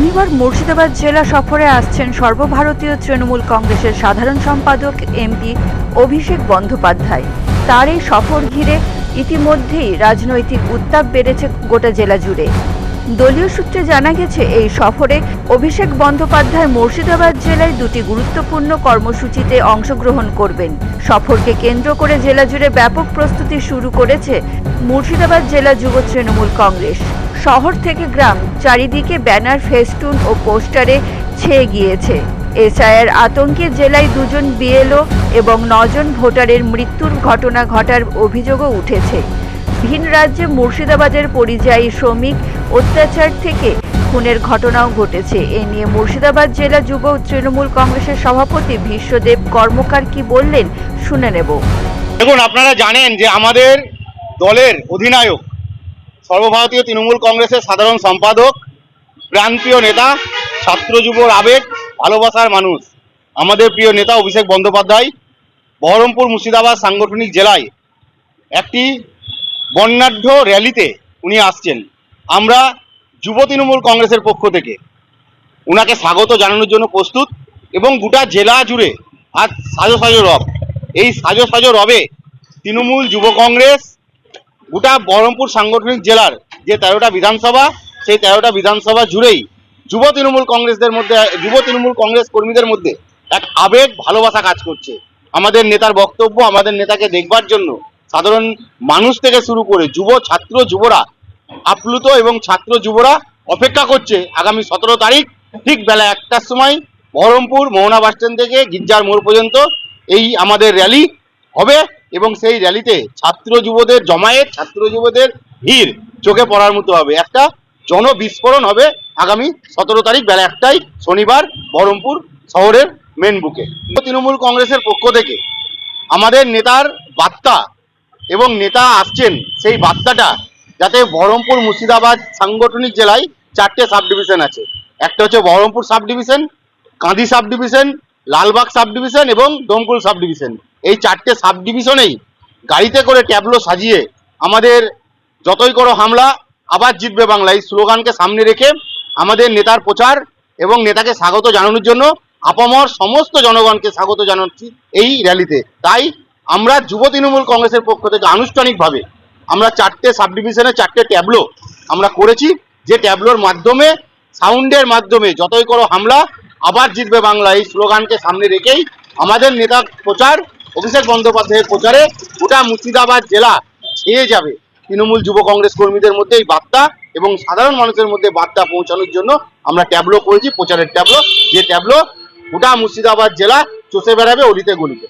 শনিবার মুর্শিদাবাদ জেলা সফরে আসছেন সর্বভারতীয় তৃণমূল কংগ্রেসের সাধারণ সম্পাদক এমপি অভিষেক বন্দ্যোপাধ্যায়। তার এই সফর ঘিরে ইতিমধ্যেই রাজনৈতিক উত্তাপ বেড়েছে গোটা জেলা জুড়ে। দলীয় সূত্রে জানা গেছে, এই সফরে অভিষেক বন্দ্যোপাধ্যায় মুর্শিদাবাদ জেলায় দুটি গুরুত্বপূর্ণ কর্মসূচিতে অংশগ্রহণ করবেন। সফরকে কেন্দ্র করে জেলা জুড়ে ব্যাপক প্রস্তুতি শুরু করেছে মুর্শিদাবাদ জেলা যুব তৃণমূল কংগ্রেস। শহর থেকে গ্রাম চারিদিকে ব্যানার, ফেস্টুন ও পোস্টারে ছেয়ে গিয়েছে। এসআইয়ের আতঙ্কে জেলায় দুজন বিএলও এবং নজন ভোটারের মৃত্যুর ঘটনা ঘটার অভিযোগও উঠেছে। ভিন রাজ্যে মুর্শিদাবাদের পরিযায়ী শ্রমিক অত্যাচার থেকে খুনের ঘটনাও ঘটেছে। এ নিয়ে মুর্শিদাবাদ জেলা যুব তৃণমূল কংগ্রেসের সভাপতি বিশ্বদেব কর্মকার কি বললেন শুনে নেব। দেখুন, আপনারা জানেন যে আমাদের দলের অধিনায়ক সর্বভারতীয় তৃণমূল কংগ্রেসের সাধারণ সম্পাদক প্রান্তীয় নেতা, ছাত্র যুবর আবেগ, ভালোবাসার মানুষ। আমাদের প্রিয় নেতা অভিষেক বন্দ্যোপাধ্যায়, বহরমপুর মুর্শিদাবাদ সাংগঠনিক জেলায় একটি বর্ণাঢ্য র্যালিতে উনি আসছেন। আমরা যুব তৃণমূল কংগ্রেসের পক্ষ থেকে ওনাকে স্বাগত জানানোর জন্য প্রস্তুত এবং গোটা জেলা জুড়ে আজ সাজো সাজো রব। এই সাজো সাজো রবে তৃণমূল যুব কংগ্রেস গোটা বহরমপুর সাংগঠনিক জেলার যে তেরোটা বিধানসভা, সেই তেরোটা বিধানসভা জুড়েই যুব তৃণমূল কংগ্রেসদের মধ্যে, যুব তৃণমূল কংগ্রেস কর্মীদের মধ্যে এক আবেগ ভালোবাসা কাজ করছে। আমাদের নেতার বক্তব্য, আমাদের নেতাকে দেখবার জন্য সাধারণ মানুষ থেকে শুরু করে যুব, ছাত্র, যুবরা, আপ্লুত এবং ছাত্র যুবরা অপেক্ষা করছে আগামী সতেরো তারিখ ঠিক বেলা একটার সময় বহরমপুর, মোহনা বাসস্ট্যান্ড থেকে গির্জার মোড় পর্যন্ত। এই আমাদের র্যালি হবে। এবং সেই র্যালিতে ছাত্র যুবদের জমায়েত, ছাত্র যুবদের ভিড় চোখে পড়ার মতো হবে। একটা জনবিস্ফোরণ হবে আগামী সতেরো তারিখ বেলা একটাই শনিবার বহরমপুর শহরের মেন বুকে তৃণমূল কংগ্রেসের পক্ষ থেকে আমাদের নেতার বার্তা এবং নেতা আসছেন সেই বার্তাটা যাতে বহরমপুর মুর্শিদাবাদ সাংগঠনিক জেলায় চারটে সাব ডিভিশন আছে। একটা হচ্ছে Baharampur sub division Kandi sub division Lalbag sub division এবং দমকুল সাব ডিভিশন এই চারটে সাব ডিভিশনেই গাড়িতে করে ট্যাবলো সাজিয়ে আমাদের যতই করো হামলা, আবার জিতবে বাংলা। এই স্লোগানকে সামনে রেখে আমাদের নেতার প্রচার এবং নেতাকে স্বাগত জানানোর জন্য আপামর সমস্ত জনগণকে স্বাগত জানাচ্ছি এই র্যালিতে। তাই আমরা যুব তৃণমূল কংগ্রেসের পক্ষ থেকে আনুষ্ঠানিকভাবে আমরা চারটে সাব ডিভিশনে চারটে ট্যাবলো আমরা করেছি, যে ট্যাবলোর মাধ্যমে, সাউন্ডের মাধ্যমে যতই করো হামলা, আবার জিতবে বাংলা। এই স্লোগানকে সামনে রেখেই আমাদের নেতার প্রচার অভিষেক বন্দ্যোপাধ্যায়ের প্রচারে গোটা মুর্শিদাবাদ জেলা ছেয়ে যাবে। তৃণমূল যুব কংগ্রেস কর্মীদের মধ্যে এই বার্তা এবং সাধারণ মানুষের মধ্যে বার্তা পৌঁছানোর জন্য আমরা ট্যাবলো করেছি, প্রচারের ট্যাবলো। যে ট্যাবলো গোটা মুর্শিদাবাদ জেলা চষে বেড়াবে, অলিতে গলিতে।